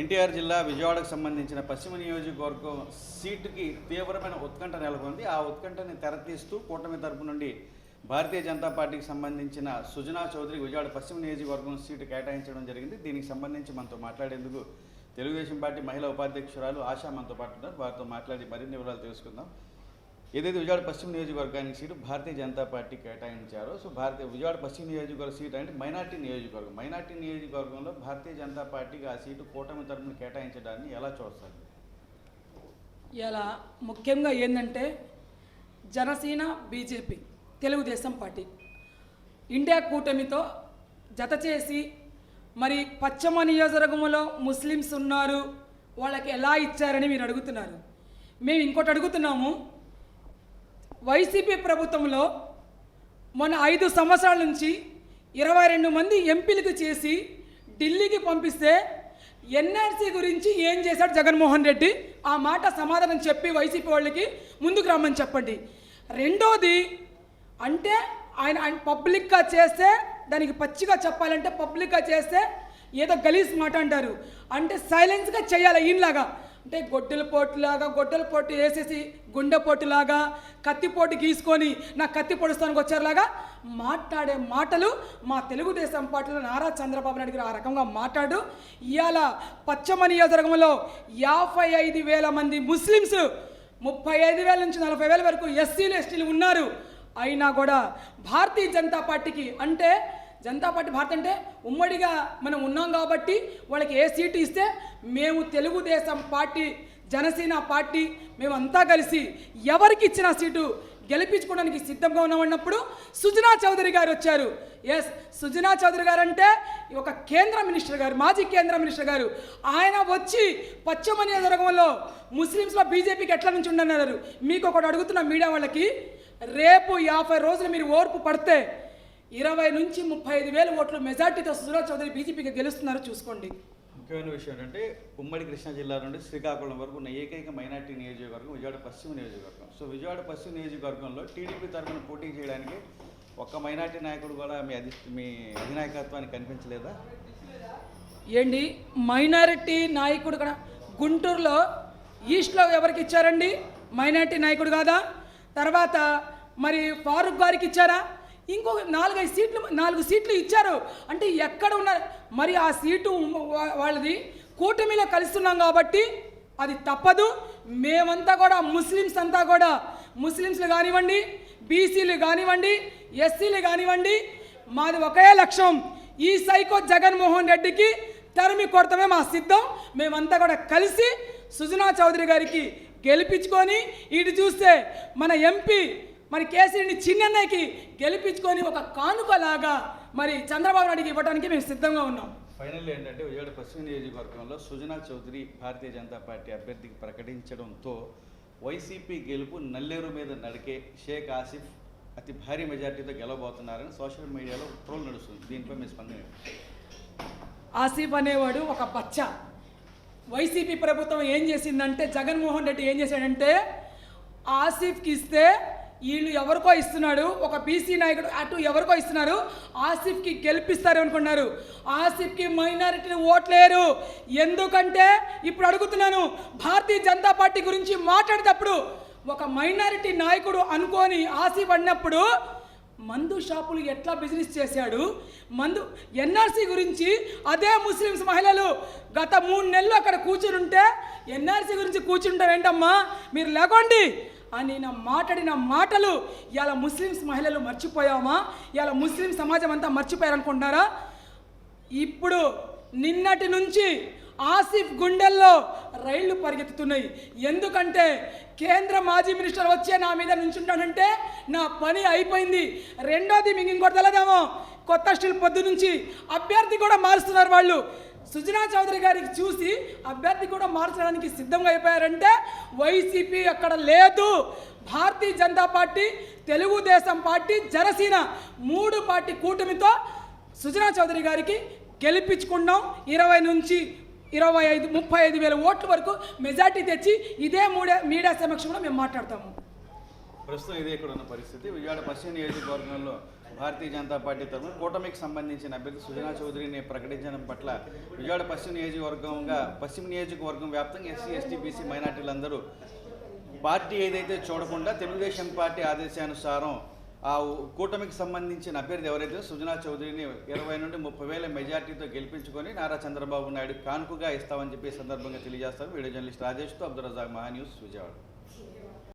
ఎన్టీఆర్ జిల్లా విజయవాడకు సంబంధించిన పశ్చిమ నియోజకవర్గం సీటుకి తీవ్రమైన ఉత్కంఠ నెలకొంది. ఆ ఉత్కంఠని తెరతీస్తూ కూటమి తరపు నుండి భారతీయ జనతా పార్టీకి సంబంధించిన సుజనా చౌదరి విజయవాడ పశ్చిమ నియోజకవర్గం సీటు కేటాయించడం జరిగింది. దీనికి సంబంధించి మనతో మాట్లాడేందుకు తెలుగుదేశం పార్టీ మహిళా ఉపాధ్యక్షురాలు ఆశా మనతో పాటు ఉన్నారు. వారితో మాట్లాడి మరిన్ని వివరాలు తెలుసుకుందాం. ఏదైతే విజయవాడ పశ్చిమ నియోజకవర్గానికి సీటు భారతీయ జనతా పార్టీ కేటాయించారో సో భారతీయ విజయవాడ పశ్చిమ నియోజకవర్గ సీటు అంటే మైనార్టీ నియోజకవర్గం. మైనార్టీ నియోజకవర్గంలో భారతీయ జనతా పార్టీకి ఆ సీటు కూటమి తరపున కేటాయించడాన్ని ఎలా చూస్తారు? ఇలా ముఖ్యంగా ఏంటంటే Janasena BJP Telugudesam party. India కూటమితో జత చేసి మరి పశ్చిమ నియోజకవర్గంలో ముస్లిమ్స్ ఉన్నారు వాళ్ళకి ఎలా ఇచ్చారని మీరు అడుగుతున్నారు. మేము ఇంకోటి అడుగుతున్నాము వైసీపీ ప్రభుత్వంలో మన ఐదు సంవత్సరాల నుంచి ఇరవై రెండు మంది ఎంపీలకు చేసి ఢిల్లీకి పంపిస్తే ఎన్ఆర్సీ గురించి ఏం చేశాడు జగన్మోహన్ రెడ్డి? ఆ మాట సమాధానం చెప్పి వైసీపీ వాళ్ళకి ముందుకు రమ్మని చెప్పండి. రెండోది అంటే ఆయన ఆయన పబ్లిక్గా చేస్తే దానికి పచ్చిగా చెప్పాలంటే పబ్లిక్గా చేస్తే ఏదో గలీజ్ మాట అంటారు. అంటే సైలెన్స్గా చేయాలి ఈయనలాగా. అంటే గొడ్డల పోటులాగా గొడ్డల పోటు వేసేసి గుండె పోటులాగా కత్తిపోటు గీసుకొని నా కత్తి పొడుస్తానికి వచ్చారులాగా మాట్లాడే మాటలు మా తెలుగుదేశం పార్టీలో నారా చంద్రబాబు నాయుడు గారు ఆ రకంగా మాట్లాడు. ఇవాళ పశ్చిమ నియోజకవర్గంలో యాభై ఐదు వేల మంది ముస్లిమ్స్ ముప్పై ఐదు వేల నుంచి నలభై వేల వరకు ఎస్సీలు ఎస్టీలు ఉన్నారు. అయినా కూడా భారతీయ జనతా పార్టీకి అంటే జనతా పార్టీ భారత్ అంటే ఉమ్మడిగా మనం ఉన్నాం కాబట్టి వాళ్ళకి ఏ సీటు ఇస్తే మేము తెలుగుదేశం పార్టీ జనసేన పార్టీ మేమంతా కలిసి ఎవరికి ఇచ్చిన సీటు గెలిపించుకోవడానికి సిద్ధంగా ఉన్నామన్నప్పుడు సుజనా చౌదరి గారు వచ్చారు. ఎస్ సుజనా చౌదరి గారు అంటే ఒక కేంద్ర మినిస్టర్ గారు మాజీ కేంద్ర మినిస్టర్ గారు. ఆయన వచ్చి పశ్చిమ నియోజకవర్గంలో ముస్లిమ్స్లో బీజేపీకి ఎట్లా నుంచి ఉండన్నారు? మీకు ఒకటి అడుగుతున్న మీడియా వాళ్ళకి. రేపు యాభై రోజులు మీరు ఓర్పు పడితే ఇరవై నుంచి ముప్పై ఐదు వేల ఓట్లు మెజార్టీతో సుజనా చౌదరి బీజేపీకి గెలుస్తున్నారు చూసుకోండి. ముఖ్యమైన విషయం ఏంటంటే ఉమ్మడి కృష్ణా జిల్లా నుండి శ్రీకాకుళం వరకు ఉన్న ఏకైక మైనార్టీ నియోజకవర్గం విజయవాడ పశ్చిమ నియోజకవర్గం. సో విజయవాడ పశ్చిమ నియోజకవర్గంలో టీడీపీ తరఫున పోటీ చేయడానికి ఒక్క మైనార్టీ నాయకుడు కూడా మీ అధి మీ అధినాయకత్వానికి కనిపించలేదా? ఏంటి? మైనారిటీ నాయకుడు కూడా గుంటూరులో ఈస్ట్లో ఎవరికి ఇచ్చారండి? మైనారిటీ నాయకుడు కాదా? తర్వాత మరి ఫారూక్ గారికి ఇచ్చారా? ఇంకొక నాలుగైదు సీట్లు నాలుగు సీట్లు ఇచ్చారు. అంటే ఎక్కడ ఉన్నారు మరి ఆ సీటు వాళ్ళది కూటమిలో కలుస్తున్నాం కాబట్టి అది తప్పదు. మేమంతా కూడా ముస్లిమ్స్ అంతా కూడా ముస్లిమ్స్లు కానివ్వండి బీసీలు కానివ్వండి ఎస్సీలు కానివ్వండి మాది ఒకే లక్ష్యం. ఈ సైకో జగన్మోహన్ రెడ్డికి తరిమి కొడతమే మా సిద్ధం. మేమంతా కూడా కలిసి సుజనా చౌదరి గారికి గెలిపించుకొని ఇటు చూస్తే మన ఎంపీ మరి కేసీని చిన్నన్నయ్యకి గెలిపించుకొని ఒక కానుకలాగా మరి చంద్రబాబు నాయుడికి ఇవ్వడానికి మేము సిద్ధంగా ఉన్నాం. ఫైనల్ ఏంటంటే విజయవాడ పశ్చిమ నియోజకవర్గంలో సుజనా చౌదరి భారతీయ జనతా పార్టీ అభ్యర్థికి ప్రకటించడంతో వైసీపీ గెలుపు నల్లేరు మీద నడికే షేక్ ఆసిఫ్ అతి భారీ మెజార్టీతో గెలవబోతున్నారని సోషల్ మీడియాలో ట్రోల్ నడుస్తుంది. దీనిపై మీ స్పందన? ఆసిఫ్ అనేవాడు ఒక బచ్చ. వైసీపీ ప్రభుత్వం ఏం చేసిందంటే జగన్మోహన్ రెడ్డి ఏం చేశాడంటే ఆసిఫ్కి ఇస్తే వీళ్ళు ఎవరికో ఇస్తున్నాడు ఒక బీసీ నాయకుడు అటు ఎవరికో ఇస్తున్నారు ఆసిఫ్కి గెలిపిస్తారు అనుకున్నారు. ఆసిఫ్కి మైనారిటీ ఓట్లేరు. ఎందుకంటే ఇప్పుడు అడుగుతున్నాను భారతీయ జనతా పార్టీ గురించి మాట్లాడేటప్పుడు ఒక మైనారిటీ నాయకుడు అనుకొని ఆసిఫ్ అన్నప్పుడు మందు షాపులు ఎట్లా బిజినెస్ చేశాడు? మందు ఎన్ఆర్సీ గురించి అదే ముస్లిమ్స్ మహిళలు గత మూడు నెలలు అక్కడ కూర్చుని ఉంటే ఎన్ఆర్సీ గురించి కూర్చుంటారు ఏంటమ్మా మీరు లేకోండి అని నా మాట్లాడిన మాటలు ఇలా ముస్లిమ్స్ మహిళలు మర్చిపోయామా? ఇలా ముస్లిం సమాజం అంతా మర్చిపోయారనుకుంటున్నారా? ఇప్పుడు నిన్నటి నుంచి ఆసిఫ్ గుండెల్లో రైళ్ళు పరిగెత్తుతున్నాయి. ఎందుకంటే కేంద్ర మాజీ మినిస్టర్ వచ్చే నా మీద నుంచుంటానంటే నా పని అయిపోయింది. రెండోది మీకు ఇంకోటి తెలదేమో కొత్త స్టీల్ పొద్దు నుంచి అభ్యర్థి కూడా మారుస్తున్నారు వాళ్ళు. సుజనా చౌదరి గారికి చూసి అభ్యర్థి కూడా మార్చడానికి సిద్ధంగా అయిపోయారంటే వైసీపీ అక్కడ లేదు. భారతీయ జనతా పార్టీ తెలుగుదేశం పార్టీ జనసేన మూడు పార్టీ కూటమితో సుజనా చౌదరి గారికి గెలిపించుకున్నాం. ఇరవై నుంచి ఇరవై ఐదు ముప్పై ఐదు వేల ఓట్ల వరకు మెజార్టీ తెచ్చి ఇదే మూడే మీడియా సమక్షంలో మేము మాట్లాడతాము. ప్రస్తుతం ఇదే ఇక్కడ ఉన్న పరిస్థితి. విజయవాడ పశ్చిమ నియోజకవర్గంలో భారతీయ జనతా పార్టీ తరఫున కూటమికి సంబంధించిన అభ్యర్థి సుజనా చౌదరిని ప్రకటించడం పట్ల విజయవాడ పశ్చిమ నియోజకవర్గంగా పశ్చిమ నియోజకవర్గం వ్యాప్తంగా ఎస్సీ ఎస్టీ బీసీ మైనార్టీలందరూ పార్టీ ఏదైతే చూడకుండా తెలుగుదేశం పార్టీ ఆదేశానుసారం ఆ కూటమికి సంబంధించిన అభ్యర్థి ఎవరైతే సుజనా చౌదరిని ఇరవై నుండి ముప్పై వేల మెజార్టీతో గెలిపించుకొని నారా చంద్రబాబు నాయుడు కానుకగా ఇస్తామని చెప్పి సందర్భంగా తెలియజేస్తారు వీడియో జర్నలిస్ట్ రాజేష్తో అబ్దుల్ రజాక్ మహా న్యూస్ విజయవాడ.